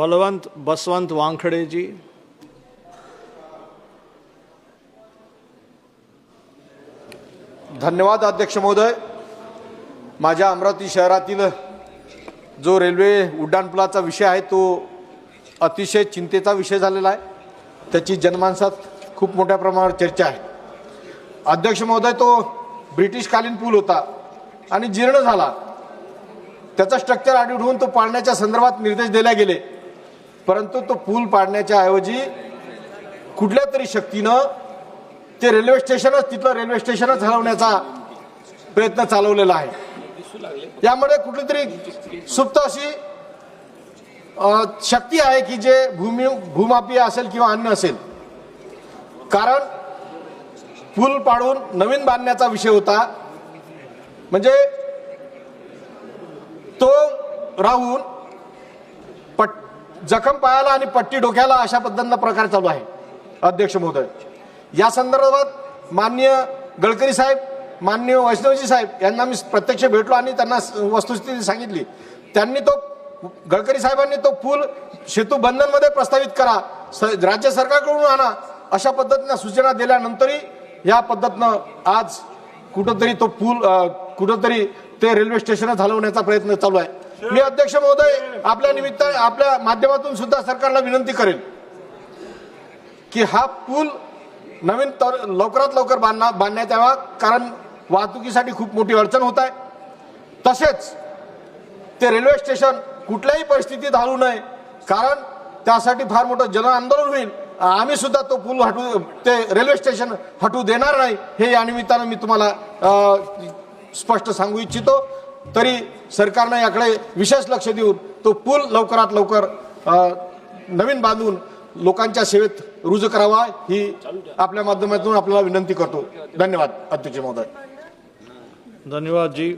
बलवंत बसवंत वानखडे जी धन्यवाद अध्यक्ष महोदय. माझ्या अमरावती शहरातील जो रेल्वे उड्डाणपुलाचा विषय आहे तो अतिशय चिंतेचा विषय झालेला आहे. त्याची जनमानसात खूप मोठ्या प्रमाणावर चर्चा आहे. अध्यक्ष महोदय तो ब्रिटिशकालीन पूल होता आणि जीर्ण झाला. त्याचा स्ट्रक्चर ऑडिट होऊन तो पाळण्याच्या संदर्भात निर्देश दिले गेले. परंतु तो पूल पाडण्याच्या ऐवजी कुठल्या तरी शक्तीनं ते रेल्वे स्टेशनच तिथलं रेल्वे स्टेशनच हलवण्याचा प्रयत्न चालवलेला आहे. यामध्ये कुठलीतरी सुप्त अशी शक्ती आहे की जे भूमी भूमापीय असेल किंवा अन्न असेल. कारण पूल पाडून नवीन बांधण्याचा विषय होता. म्हणजे तो राहून जखम पायाला आणि पट्टी डोक्याला अशा पद्धतीनं प्रकार चालू आहे. अध्यक्ष महोदय या संदर्भात माननीय गडकरी साहेब मान्य वैष्णवजी साहेब यांना मी प्रत्यक्ष भेटलो आणि त्यांना वस्तुस्थिती सांगितली. त्यांनी तो गडकरी साहेबांनी तो पूल सेतू बंधनमध्ये प्रस्तावित करा स- राज्य सरकारकडून आणा अशा पद्धतीनं सूचना दिल्यानंतरही या पद्धतीनं आज कुठंतरी तो पूल कुठंतरी ते रेल्वे स्टेशनच हलवण्याचा प्रयत्न चालू आहे. मी अध्यक्ष महोदय आपल्या निमित्त आपल्या माध्यमातून सुद्धा सरकारला विनंती करेन की हा पूल नवीन तर लवकरात लवकर बांधणार बांधण्यात यावा कारण वाहतुकीसाठी खूप मोठी अडचण होत आहे. तसेच ते रेल्वे स्टेशन कुठल्याही परिस्थितीत हलू नये कारण त्यासाठी फार मोठं जन आंदोलन होईल. आम्ही सुद्धा तो पूल हटू ते रेल्वे स्टेशन हटू देणार नाही हे या निमित्तानं मी तुम्हाला स्पष्ट सांगू इच्छितो. तरी सरकारनं याकडे विशेष लक्ष देऊन तो पूल लवकरात लवकर नवीन बांधून लोकांच्या सेवेत रुजू करावा ही आपल्या माध्यमातून आपल्याला विनंती करतो. धन्यवाद अध्यक्ष महोदय. धन्यवाद जी.